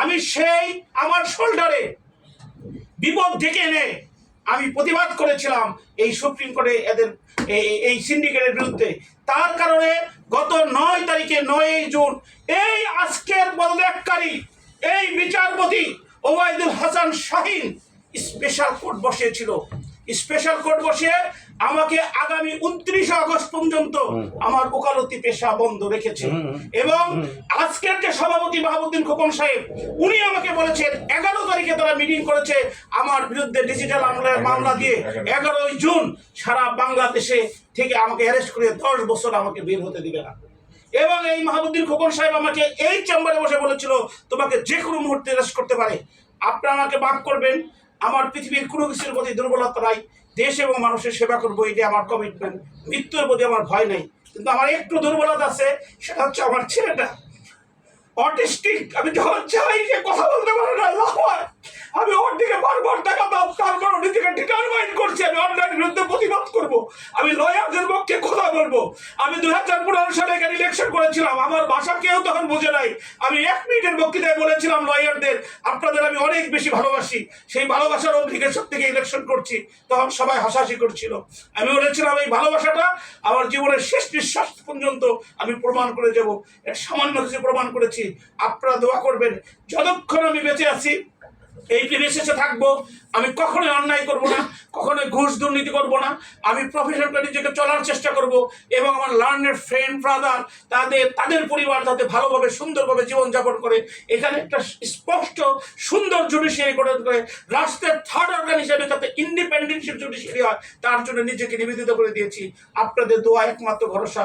আমি সেই আমার শোল্ডারে বিপদ ডেকে এনে আমি প্রতিবাদ করেছিলাম এই সুপ্রিম কোর্টে এদের, এই- সিন্ডিকেটের বিরুদ্ধে। তার কারণে গত নয় তারিখে নয় জুন এই আজকের পদত্যাগকারী এই বিচারপতি ওবায়দুল হাসান শাহিন স্পেশাল কোর্ট বসিয়েছিল। স্পেশাল কোর্ট বসিয়ে আমাকে আগামী উনত্রিশে আগস্ট পর্যন্ত আমার ওকালতি পেশা বন্ধ রেখেছে। এবং আজকের যে সভাপতি মাহবুদ্দিন খোকন সাহেব উনি আমাকে বলেছেন এগারো তারিখে তারা মিটিং করেছে আমার বিরুদ্ধে ডিজিটাল মামলা দিয়ে। এগারোই জুন। সারা বাংলাদেশে থেকে আমাকে অ্যারেস্ট করে দশ বছর আমাকে বের হতে দিবে না। এবং এই মাহবুদ্দিন খোকন সাহেব আমাকে এই চেম্বারে বসে বলেছিল তোমাকে যে কোনো মুহূর্তে অ্যারেস্ট করতে পারে। আপনারা আমাকে মাফ করবেন আমার পৃথিবীর কোনো কিছুর প্রতি দুর্বলতা নাই। দেশ এবং মানুষের সেবা করব এটা আমার কমিটমেন্ট মৃত্যুর প্রতি আমার ভয় নেই। কিন্তু আমার একটু দুর্বলতা আছে, সেটা হচ্ছে আমার ছেলেটা। অটিস্টিক, আমি যখন চাই কথা বলতে পারে না আমি অনলাইন বিরুদ্ধে প্রতিবাদ করব, আমি লয়ারদের পক্ষে কথা বলব। আমি দুই হাজার পনেরো সালে এখানে ইলেকশন করেছিলাম, আমার ভাষা কেউ তখন বোঝে নাই। আমি এক মিনিটের বক্তৃতায় বলেছিলাম লয়ারদের, আপনাদের আমি অনেক বেশি ভালোবাসি। সেই ভালোবাসার অভিজ্ঞের থেকে ইলেকশন করছি, তখন সবাই হাসাহাসি করছিল। আমি বলেছিলাম, এই ভালোবাসাটা আমার জীবনের শেষ নিঃশ্বাস পর্যন্ত আমি প্রমাণ করে যাব এর সামান্য কিছু প্রমাণ করেছি। আপনারা দোয়া করবেন, যতক্ষণ আমি বেঁচে আছি এই বিশেষে থাকব? আমি কখনোই অন্যায় করব না, কখনোই ঘুষ দুর্নীতি করব না। আমি প্রফেশন করে নিজেকে চলার চেষ্টা করব এবং আমার লার্নের ফ্রেন্ড ব্রাদার তাদের তাদের পরিবার যাতে ভালোভাবে, সুন্দরভাবে জীবনযাপন করে। এখানে একটা স্পষ্ট, সুন্দর জুডিশিয়ারি করে করে রাষ্ট্রের থার্ড অর্গান হিসেবে যাতে ইন্ডিপেন্ডেন্ট জুডিশিয়ারি হয়, তার জন্য নিজেকে নিবেদিত করে দিয়েছি। আপনাদের দোয়া একমাত্র ভরসা।